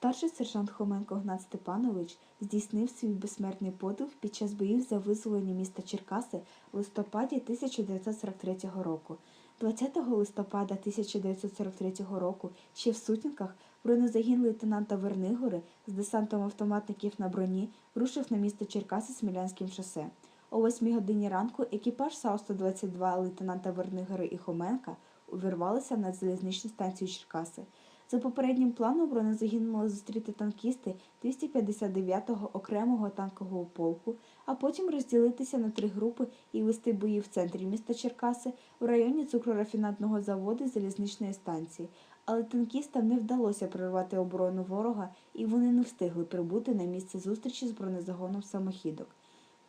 Старший сержант Хоменко Гнат Степанович здійснив свій безсмертний подвиг під час боїв за визволення міста Черкаси в листопаді 1943 року. 20 листопада 1943 року ще в сутінках бронезагін лейтенанта Вернигори з десантом автоматників на броні рушив на місто Черкаси Смілянським шосе. О 8 годині ранку екіпаж САУ-122 лейтенанта Вернигори і Хоменка увірвалися на залізничну станцію Черкаси. За попереднім планом бронезагін мали зустріти танкісти 259-го окремого танкового полку, а потім розділитися на три групи і вести бої в центрі міста Черкаси в районі цукрорафінатного заводу залізничної станції. Але танкістам не вдалося прорвати оборону ворога, і вони не встигли прибути на місце зустрічі з бронезагоном самохідок.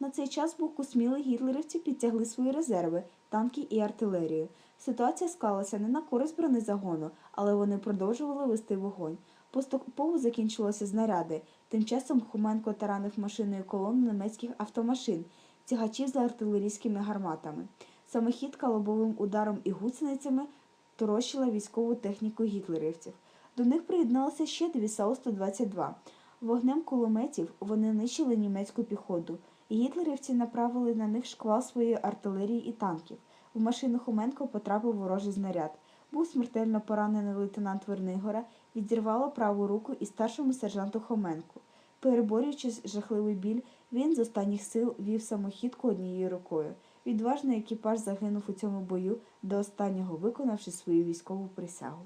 На цей час з боку сміли гітлерівці підтягли свої резерви, танки і артилерію. Ситуація склалася не на користь бронезагону, але вони продовжували вести вогонь. Поступово закінчилися знаряди. Тим часом Хоменко таранив машиною колону німецьких автомашин, тягачів за артилерійськими гарматами. Самохідка лобовим ударом і гусеницями торощила військову техніку гітлерівців. До них приєдналося ще дві САУ-122. Вогнем кулеметів вони нищили німецьку піхоту. Гітлерівці направили на них шквал своєї артилерії і танків. В машину Хоменко потрапив ворожий знаряд. Був смертельно поранений лейтенант Вернигора, відірвало праву руку і старшому сержанту Хоменку. Переборюючи жахливий біль, він з останніх сил вів самохідку однією рукою. Відважний екіпаж загинув у цьому бою, до останнього виконавши свою військову присягу.